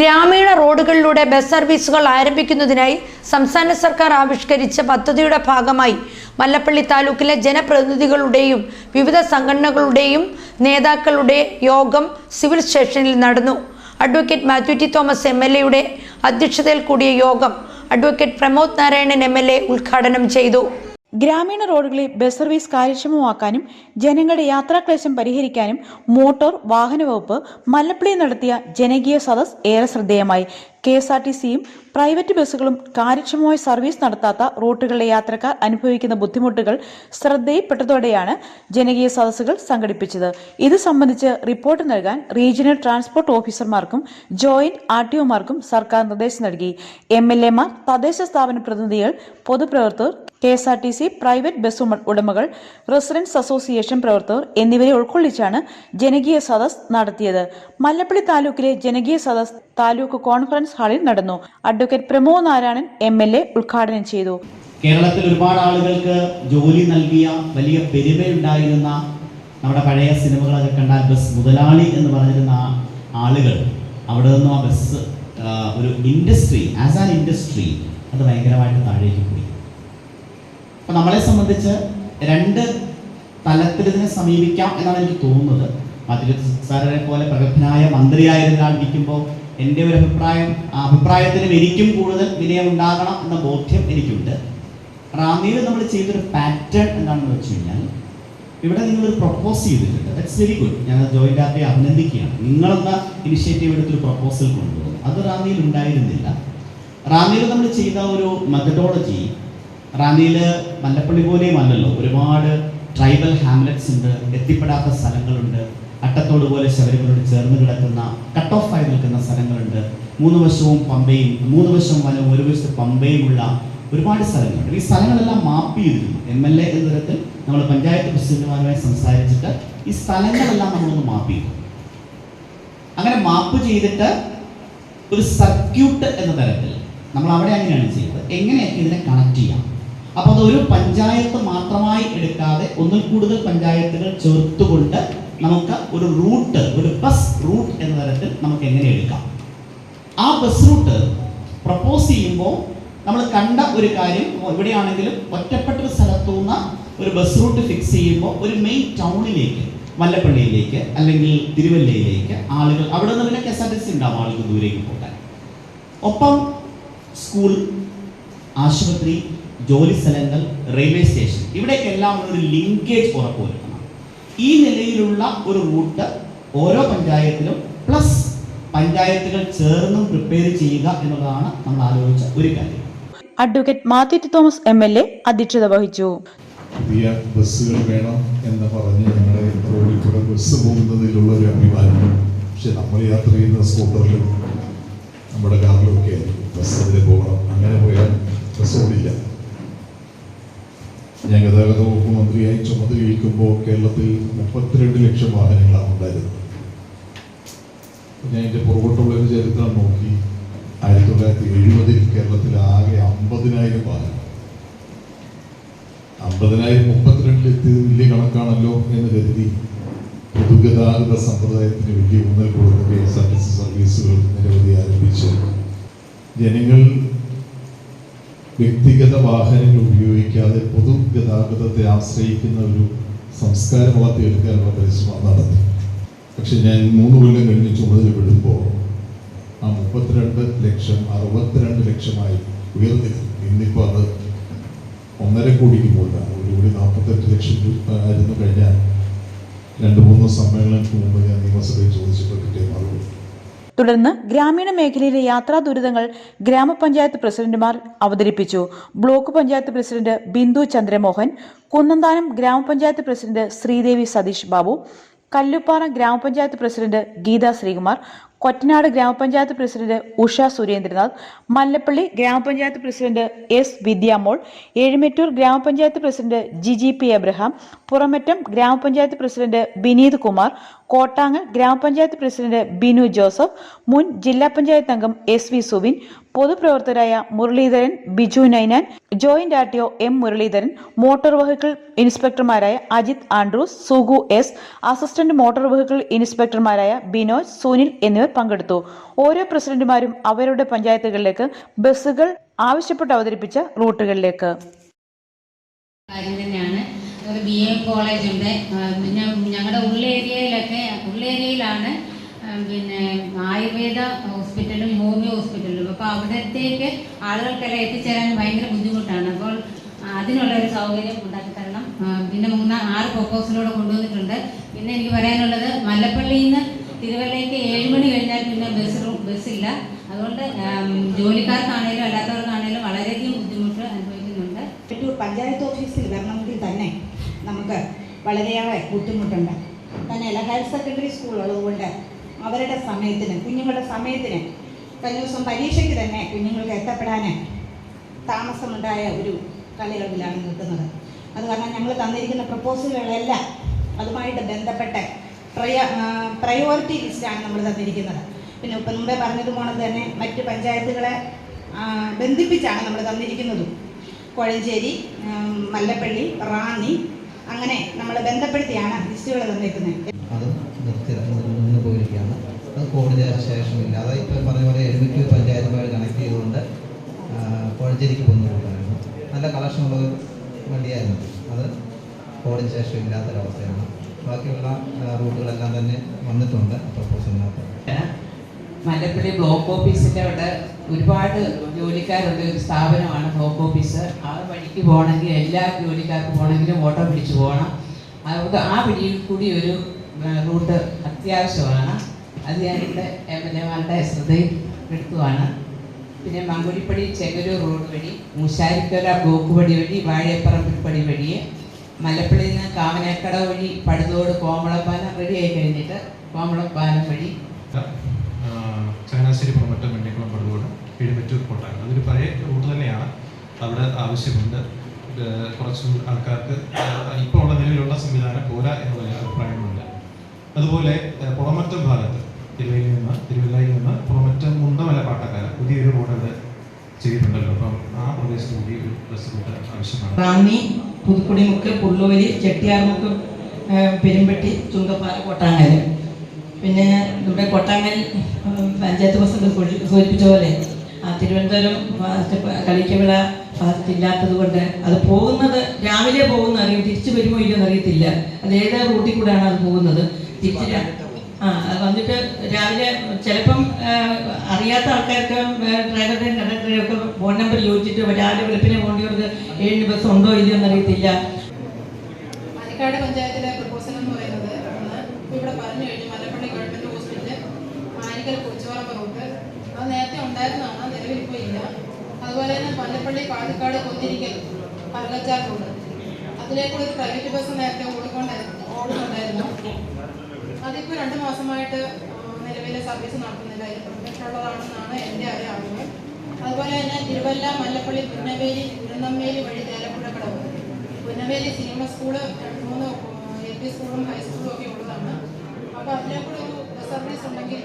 ഗ്രാമീണ റോഡുകളിലൂടെ ബസ് സർവീസുകൾ ആരംഭിക്കുന്നതിനായി സംസ്ഥാന സർക്കാർ ആവിഷ്കരിച്ച പദ്ധതിയുടെ ഭാഗമായി മല്ലപ്പള്ളി താലൂക്കിലെ ജനപ്രതിനിധികളുടെയും വിവിധ സംഘടനകളുടെയും നേതാക്കളുടെ യോഗം സിവിൽ സ്റ്റേഷനിൽ നടന്നു. Advocate Mathew T Thomas M L എയുടെ അധ്യക്ഷതയിൽ കൂടിയ യോഗം advocate Pramod Narayanan M L A ഉദ്ഘാടനം ചെയ്തു. ഗ്രാമീണ റോഡുകളിൽ ബസ് സർവീസ് കാര്യക്ഷമമാക്കാനും ജനങ്ങളുടെ യാത്രാക്ലേശം പരിഹരിക്കാനും മോട്ടോർ വാഹന വകുപ്പ് മല്ലപ്പള്ളി നടത്തിയ ജനകീയ സദസ് ഏറെ ശ്രദ്ധേയമായി. കെ എസ് ആർ ടി സിയും പ്രൈവറ്റ് ബസ്സുകളും കാര്യക്ഷമമായ സർവീസ് നടത്താത്ത റൂട്ടുകളിലെ യാത്രക്കാർ അനുഭവിക്കുന്ന ബുദ്ധിമുട്ടുകൾ ശ്രദ്ധയിൽപ്പെട്ടതോടെയാണ് ജനകീയ സദസ്സുകൾ സംഘടിപ്പിച്ചത്. ഇത് സംബന്ധിച്ച് റിപ്പോർട്ട് നൽകാൻ റീജിയണൽ ട്രാൻസ്പോർട്ട് ഓഫീസർമാർക്കും ജോയിന്റ് ആർ ടി ഒമാർക്കും സർക്കാർ നിർദ്ദേശം നൽകി. എം എൽ എമാർ തദ്ദേശ സ്ഥാപന പ്രതിനിധികൾ പൊതുപ്രവർത്തകർ K S R T C private bus ഉടമ- ഉടമകൾ റെസിഡൻസ് അസോസിയേഷൻ പ്രവർത്തകർ എന്നിവരെ ഉൾക്കൊള്ളിച്ചാണ് ജനകീയ സദസ് നടത്തിയത്. മല്ലപ്പള്ളി താലൂക്കിലെ ജനകീയ സദസ് താലൂക്ക് കോൺഫറൻസ് ഹാളിൽ നടന്നു. Advocate Pramod Narayanan M L A ഉദ്ഘാടനം ചെയ്തു. കേരളത്തിൽ ഒരുപാട് ആളുകൾക്ക് ജോലി നൽകിയ വലിയ പെരുമയുണ്ടായിരുന്ന നമ്മുടെ പഴയ സിനിമകളൊക്കെ കണ്ടാൽ ബസ് മുതലാളി എന്ന് പറഞ്ഞിരുന്ന ആളുകൾ അവിടെ നിന്നും ആ ബസ് ഒരു ഇൻഡസ്ട്രി ആസ് ആൻ ഇൻഡസ്ട്രി അത് ഭയങ്കരമായിട്ട് താഴേക്ക് പോയി. അപ്പം നമ്മളെ സംബന്ധിച്ച് രണ്ട് തലത്തിൽ ഇതിനെ സമീപിക്കാം എന്നാണ് എനിക്ക് തോന്നുന്നത്. മാത്യു സാറിനെ പോലെ പ്രഗത്ഭനായ മന്ത്രിയായിരുന്ന ഒരാൾ ഇരിക്കുമ്പോൾ എന്റെ ഒരു അഭിപ്രായം ആ അഭിപ്രായത്തിനും എനിക്കും കൂടുതൽ വിനയം ഉണ്ടാകണം എന്ന ബോധ്യം എനിക്കുണ്ട്. റാന്നിയിൽ നമ്മൾ ചെയ്തൊരു പാറ്റേൺ എന്താണെന്ന് വെച്ച് കഴിഞ്ഞാൽ ഇവിടെ നിങ്ങളൊരു പ്രപ്പോസ് ചെയ്തിട്ടുണ്ട്. ദാറ്റ്സ് വെരി ഗുഡ് ഞാൻ ജോയിന്റ് ആർട്ടിയെ അഭിനന്ദിക്കുകയാണ്. നിങ്ങളെന്ന ഇനിഷ്യേറ്റീവ് എടുത്തൊരു പ്രൊപ്പോസൽ കൊണ്ടുപോകും അത് റാന്നിയിൽ ഉണ്ടായിരുന്നില്ല. റാന്നിയിൽ നമ്മൾ ചെയ്ത ഒരു മെത്തഡോളജി റാന്നിയിൽ മല്ലപ്പള്ളി പോലെയും അല്ലല്ലോ ഒരുപാട് ട്രൈബൽ ഹാംലറ്റ്സ് ഉണ്ട് എത്തിപ്പെടാത്ത സ്ഥലങ്ങളുണ്ട്. അട്ടത്തോട് പോലെ ശബരിമലയോട് ചേർന്ന് കിടക്കുന്ന കട്ട് ഓഫ് ആയി നിൽക്കുന്ന സ്ഥലങ്ങളുണ്ട്. മൂന്ന് വശവും പമ്പയും മൂന്ന് വശവും വനവും ഒരു വശത്ത് പമ്പയുമുള്ള ഒരുപാട് സ്ഥലങ്ങളുണ്ട്. ഈ സ്ഥലങ്ങളെല്ലാം മാപ്പ് ചെയ്തിരുന്നു. എം എൽ എ എന്ന തരത്തിൽ നമ്മൾ പഞ്ചായത്ത് പ്രസിഡന്റുമാരുമായി സംസാരിച്ചിട്ട് ഈ സ്ഥലങ്ങളെല്ലാം നമ്മളൊന്ന് മാപ്പ് ചെയ്തു. അങ്ങനെ മാപ്പ് ചെയ്തിട്ട് ഒരു സർക്യൂട്ട് എന്ന തരത്തിൽ നമ്മൾ അവിടെ അങ്ങനെയാണ് ചെയ്തത് എങ്ങനെയൊക്കെ ഇതിനെ കണക്ട് ചെയ്യാം? അപ്പോൾ അത് ഒരു പഞ്ചായത്ത് മാത്രമായി എടുക്കാതെ ഒന്നിൽ കൂടുതൽ പഞ്ചായത്തുകൾ ചേർത്തുകൊണ്ട് നമുക്ക് ഒരു റൂട്ട് ഒരു ബസ് റൂട്ട് എന്ന തരത്തിൽ നമുക്ക് എങ്ങനെ എടുക്കാം? ആ ബസ് റൂട്ട് പ്രപ്പോസ് ചെയ്യുമ്പോൾ നമ്മൾ കണ്ട ഒരു കാര്യം ഇവിടെയാണെങ്കിലും ഒറ്റപ്പെട്ട ഒരു സ്ഥലത്തു നിന്ന് ഒരു ബസ് റൂട്ട് ഫിക്സ് ചെയ്യുമ്പോൾ ഒരു മെയിൻ ടൗണിലേക്ക് മല്ലപ്പള്ളിയിലേക്ക് അല്ലെങ്കിൽ തിരുവല്ലയിലേക്ക് ആളുകൾ അവിടെ നിന്ന് പിന്നെ K S R T C ഉണ്ടാവും ആളുകൾ ദൂരേക്ക് പോകാൻ. ഒപ്പം സ്കൂൾ ആശുപത്രി ജോലി സ്ഥലങ്ങൾ റെയിൽവേ സ്റ്റേഷൻ ഇവിടേക്കെല്ലാം ഒരു ലിങ്കേജ് ഉറപ്പുവരുത്തണം ഈ നിലയിലുള്ള ഒരു റൂട്ട് ഓരോ പഞ്ചായത്തിലും പ്ലസ് പഞ്ചായത്തുകൾ ചേർന്നും പ്രിപ്പയർ ചെയ്യുക എന്നുള്ളതാണ് നമ്മൾ ആലോചിച്ച ഒരു കാര്യം. Advocate Mathew Thomas M L A അധ്യക്ഷത വഹിച്ചു. പുതിയ ബസ്സുകൾ വേണം എന്ന് പറഞ്ഞ് ഞങ്ങളുടെ റോഡിൽ കൂടെ ബസ് പോകുന്നതിലുള്ള ഒരു അഭിമാനം. പക്ഷെ നമ്മൾ യാത്ര ചെയ്യുന്ന സ്കൂട്ടറിലും നമ്മുടെ കാറിലും ഒക്കെ ബസ് അതിൽ പോകണം. അങ്ങനെ പോയാൽ ബസ് ഓടില്ല. ഞാൻ ഗതാഗത വകുപ്പ് മന്ത്രിയായി ചുമതലയേൽക്കുമ്പോൾ കേരളത്തിൽ മുപ്പത്തിരണ്ട് ലക്ഷം വാഹനങ്ങളാണ് ഉണ്ടായിരുന്നത് ഞാൻ എന്റെ പുറകോട്ടുള്ള ഒരു ചരിത്രം നോക്കി. ആയിരത്തി തൊള്ളായിരത്തി എഴുപതിൽ കേരളത്തിൽ ആകെ അമ്പതിനായിരം വാഹനം അമ്പതിനായിരം മുപ്പത്തിരണ്ടിലെത്തിയത് വലിയ കണക്കാണല്ലോ എന്ന് കരുതി പൊതുഗതാഗത സമ്പ്രദായത്തിന് വലിയ ഊന്നൽ കൊടുക്കുന്ന K S R T C സർവീസുകൾ നിരവധി ആരംഭിച്ച്. ജനങ്ങൾ വ്യക്തിഗത വാഹനങ്ങൾ ഉപയോഗിക്കാതെ പൊതുഗതാഗതത്തെ ആശ്രയിക്കുന്ന ഒരു സംസ്കാരം വളർത്തിയെടുക്കാനുള്ള പരിശ്രമം നടത്തി. പക്ഷെ ഞാൻ മൂന്ന് കൊല്ലം കഴിഞ്ഞ് ചുമതലപ്പെടുമ്പോൾ ആ മുപ്പത്തിരണ്ട് ലക്ഷം അറുപത്തിരണ്ട് ലക്ഷമായി ഉയർന്നിരുന്നു ഇന്നിപ്പോൾ അത് ഒന്നര കോടിക്ക് മുകളിലാണ്. ഒരു കോടി നാൽപ്പത്തെട്ട് ലക്ഷം രൂപ ആയിരുന്നു കഴിഞ്ഞാൽ രണ്ട് മൂന്ന് സമ്മേളനത്തിന് മുമ്പ് ഞാൻ നിയമസഭയിൽ ചോദിച്ചപ്പോൾ കിട്ടിയ മറുപടി. തുടർന്ന് ഗ്രാമീണ മേഖലയിലെ യാത്രാ ദുരിതങ്ങൾ ഗ്രാമപഞ്ചായത്ത് പ്രസിഡന്റുമാർ അവതരിപ്പിച്ചു. ബ്ലോക്ക് പഞ്ചായത്ത് പ്രസിഡന്റ് ബിന്ദു ചന്ദ്രമോഹൻ കുന്നന്താനം ഗ്രാമപഞ്ചായത്ത് പ്രസിഡന്റ് ശ്രീദേവി സതീഷ് ബാബു കല്ലുപ്പാറ ഗ്രാമപഞ്ചായത്ത് പ്രസിഡന്റ് ഗീത ശ്രീകുമാർ കൊറ്റനാട് ഗ്രാമപഞ്ചായത്ത് പ്രസിഡന്റ് ഉഷ സുരേന്ദ്രനാഥ് മല്ലപ്പള്ളി ഗ്രാമപഞ്ചായത്ത് പ്രസിഡന്റ് എസ് വിദ്യാമോൾ എഴുമറ്റൂർ ഗ്രാമപഞ്ചായത്ത് പ്രസിഡന്റ് ജിജി പി എബ്രഹാം പുറമറ്റം ഗ്രാമപഞ്ചായത്ത് പ്രസിഡന്റ് വിനീത് കുമാർ കോട്ടാങ്ങൽ ഗ്രാമപഞ്ചായത്ത് പ്രസിഡന്റ് ബിനു ജോസഫ് മുൻ ജില്ലാ പഞ്ചായത്ത് അംഗം S V Subin പൊതുപ്രവർത്തകരായ Muraleedharan Biju Ninan joint R T O M Muraleedharan motor vehicle ഇൻസ്പെക്ടർമാരായ Ajith Andrews Sugu S assistant motor vehicle ഇൻസ്പെക്ടർമാരായ Binoj Sunil എന്നിവർ പങ്കെടുത്തു. ഓരോ പ്രസിഡന്റുമാരും അവരുടെ പഞ്ചായത്തുകളിലേക്ക് ബസ്സുകൾ ആവശ്യപ്പെട്ട് അവതരിപ്പിച്ച റൂട്ടുകളിലേക്ക്. ബി എ കോളേജ് പിന്നെ ഞങ്ങളുടെ ഉള്ളേരിയയിലൊക്കെ ഉള്ളേരിയയിലാണ് പിന്നെ ആയുർവേദ ഹോസ്പിറ്റലും ഹോമിയോ ഹോസ്പിറ്റലും അവിടത്തേക്ക് ആളുകൾക്കെല്ലാം എത്തിച്ചേരാൻ ഭയങ്കര ബുദ്ധിമുട്ടാണ്. അപ്പോൾ അതിനുള്ള ഒരു സൗകര്യം ഉണ്ടാക്കി തരണം. പിന്നെ മൂന്ന് ആറ് പ്രൊപ്പോസലോടെ കൊണ്ടുവന്നിട്ടുണ്ട്. പിന്നെ എനിക്ക് പറയാനുള്ളത് മല്ലപ്പള്ളിയിൽ നിന്ന് തിരുവല്ലയ്ക്ക് ഏഴ് മണി കഴിഞ്ഞാൽ പിന്നെ ബസ് ബസ്സില്ല. അതുകൊണ്ട് ജോലിക്കാർക്കാണേലും അല്ലാത്തവർക്കാണേലും വളരെയധികം ബുദ്ധിമുട്ട് അനുഭവിക്കുന്നുണ്ട്. ഒരു പഞ്ചായത്ത് ഓഫീസിൽ വരണമെങ്കിൽ തന്നെ നമുക്ക് വളരെയേറെ ബുദ്ധിമുട്ടുണ്ട്. തന്നെയല്ല ഹയർ സെക്കൻഡറി സ്കൂൾ ഉള്ളതുകൊണ്ട് അവരുടെ സമയത്തിന് കുഞ്ഞുങ്ങളുടെ സമയത്തിന് കഴിഞ്ഞ ദിവസം പരീക്ഷയ്ക്ക് തന്നെ കുഞ്ഞുങ്ങൾക്ക് എത്തപ്പെടാൻ താമസമുണ്ടായ ഒരു കാലയളവിലാണ് നിൽക്കുന്നത്. അത് കാരണം ഞങ്ങൾ തന്നിരിക്കുന്ന പ്രപ്പോസലുകളെല്ലാം അതുമായിട്ട് ബന്ധപ്പെട്ട പ്രയ പ്രയോറിറ്റി ലിസ്റ്റാണ് നമ്മൾ തന്നിരിക്കുന്നത്. പിന്നെ ഇപ്പം മുമ്പേ പറഞ്ഞതുപോലെ തന്നെ മറ്റ് പഞ്ചായത്തുകളെ ബന്ധിപ്പിച്ചാണ് നമ്മൾ തന്നിരിക്കുന്നതും. കോഴഞ്ചേരി മല്ലപ്പള്ളി റാന്നി അങ്ങനെ നമ്മൾ ബന്ധപ്പെടുത്തിയാണ് ലിസ്റ്റുകൾ തന്നിരിക്കുന്നത്. അത് നിർത്തി നിന്ന് പോയിരിക്കുകയാണ്. അത് ശേഷമില്ല. പറഞ്ഞ പോലെ പഞ്ചായത്തുമായി കണക്ട് ചെയ്തുകൊണ്ട് കോഴഞ്ചേരിക്ക് നല്ല കളക്ഷൻ ഉള്ളത് വണ്ടിയായിരുന്നു. അത് കോടതി ശേഷം ഇല്ലാത്തൊരവസ്ഥയാണ് ബാക്കിയുള്ള റൂട്ടുകളെല്ലാം തന്നെ വന്നിട്ടുണ്ട്. പ്രപ്പോസലിനകത്ത് മല്ലപ്പള്ളി ബ്ലോക്ക് ഓഫീസിന്റെ അവിടെ ഒരുപാട് ജോലിക്കാരുള്ള ഒരു സ്ഥാപനമാണ് ബ്ലോക്ക് ഓഫീസ്. ആ വഴിക്ക് പോകണമെങ്കിൽ എല്ലാ ജോലിക്കാർക്കും പോകണമെങ്കിലും ഓട്ടോ പിടിച്ച് പോകണം. അതുകൊണ്ട് ആ വഴിയിൽ കൂടി ഒരു റൂട്ട് അത്യാവശ്യമാണ്. അത് ഞാൻ ഇവിടെ എം എൽ എമാരുടെ ശ്രദ്ധയിൽ എടുത്തുവാണ്. പിന്നെ മങ്കുടിപ്പടി ചെങ്ങലൂർ റോഡ് വഴി മൂശാരിക്കര ബ്ലോക്ക് വഴി വഴി വാഴയപ്പറമ്പിൽപ്പടി വഴി മലപ്പള്ളിയിൽ നിന്ന് കാമനക്കട വഴി പടുതോട് കോമളപ്പാലം റെഡിയായി കഴിഞ്ഞിട്ട് കോമളപ്പാലം വഴി. ചങ്ങനാശ്ശേരി പുറമറ്റം വെണ്ണിക്കുളം പടുകോട് എഴുപറ്റൂർ കോട്ടാണ് അതൊരു പഴയ റൂട്ട് തന്നെയാണ്. അവിടെ ആവശ്യമുണ്ട്. കുറച്ച് ആൾക്കാർക്ക് ഇപ്പോൾ ഉള്ള നിലവിലുള്ള സംവിധാനം പോരാ എന്നുള്ള അഭിപ്രായമുണ്ട് അതുപോലെ പുറമറ്റം ഭാഗത്ത് തിരുവല്ലയിൽ നിന്ന് തിരുവല്ലയിൽ നിന്ന് പുറമറ്റം മുണ്ടമല പാട്ടക്കാര പുതിയൊരു റോഡ് അവിടെ ചെയ്തിട്ടുണ്ടല്ലോ. അപ്പം ആ പ്രദേശത്ത് കൂടി ഒരു ബസ് റൂട്ട് ആവശ്യമാണ്. റാന്നി പുതുക്കുടിമുക്ക് പുള്ളുവലി ചെട്ടിയാർമുക്ക് പെരുമ്പട്ടി ചുങ്കപ്പാറ കൊട്ടാങ്ങൽ പിന്നെ നമ്മുടെ കൊട്ടാങ്ങൽ പഞ്ചായത്ത് പ്രസിഡന്റ് സൂചി- സൂചിപ്പിച്ച പോലെ തിരുവനന്തപുരം കളിക്കവിള ഭാഗത്തില്ലാത്തത് കൊണ്ട് അത് പോകുന്നത് രാവിലെ പോകുന്ന അറിയും തിരിച്ചു വരുമോ ഇല്ലെന്ന് അറിയത്തില്ല അത് ഏത് റൂട്ടിൽ കൂടെയാണ് അത് പോകുന്നത്. തിരിച്ച് ആ അത് വന്നിട്ട് രാവിലെ ചിലപ്പം അറിയാത്ത ആൾക്കാർക്ക് ഡ്രൈവറുടെയും കണ്ടക്ടറുടെയും ഒക്കെ ഫോൺ നമ്പർ ചോദിച്ചിട്ട് രാവിലെ വെളുപ്പിനെ പോകേണ്ടവർക്ക് ഏഴിന് ബസ് ഉണ്ടോ ഇല്ലയോ എന്നറിയത്തില്ല പാലക്കാട് പഞ്ചായത്തിലെ പ്രപ്പോസൽ എന്ന് പറയുന്നത് ഒന്ന് ഇപ്പൊ ഇവിടെ പറഞ്ഞു കഴിഞ്ഞു Mallappally government hospital Manikkal Kurichuparambu route അത് നേരത്തെ ഉണ്ടായിരുന്നതാണ് നിലവിൽ ഇപ്പോൾ ഇല്ല അതുപോലെ തന്നെ മല്ലപ്പള്ളി പാലക്കാട് കൊന്നിരിക്കൽ പരകച്ചാൽ റോഡ് അതിലേക്കൂടെ ഒരു പ്രൈവറ്റ് ബസ് നേരത്തെ ഓടിക്കൊണ്ടായിരുന്നു ഓടുന്നുണ്ടായിരുന്നു അതിപ്പോൾ രണ്ട് മാസമായിട്ട് നിലവിലെ സർവീസ് നടത്തുന്നില്ല. അതിൽ പ്രശ്നമുള്ളതാണെന്നാണ് എന്റെ അറിയാവുന്നത്. അതുപോലെ തന്നെ തിരുവല്ല മല്ലപ്പള്ളി പുന്നവേലി തിരുനമ്മേലി വഴി തേലപ്പുഴ കടവ്. പുന്നവേലി സിനിമ സ്കൂൾ രണ്ട് മൂന്ന് എൽ പി സ്കൂളും ഹൈസ്കൂളും ഒക്കെ ഉള്ളതാണ്. അപ്പോൾ അതിലേക്കൂടെ ഒരു സർവീസ് ഉണ്ടെങ്കിൽ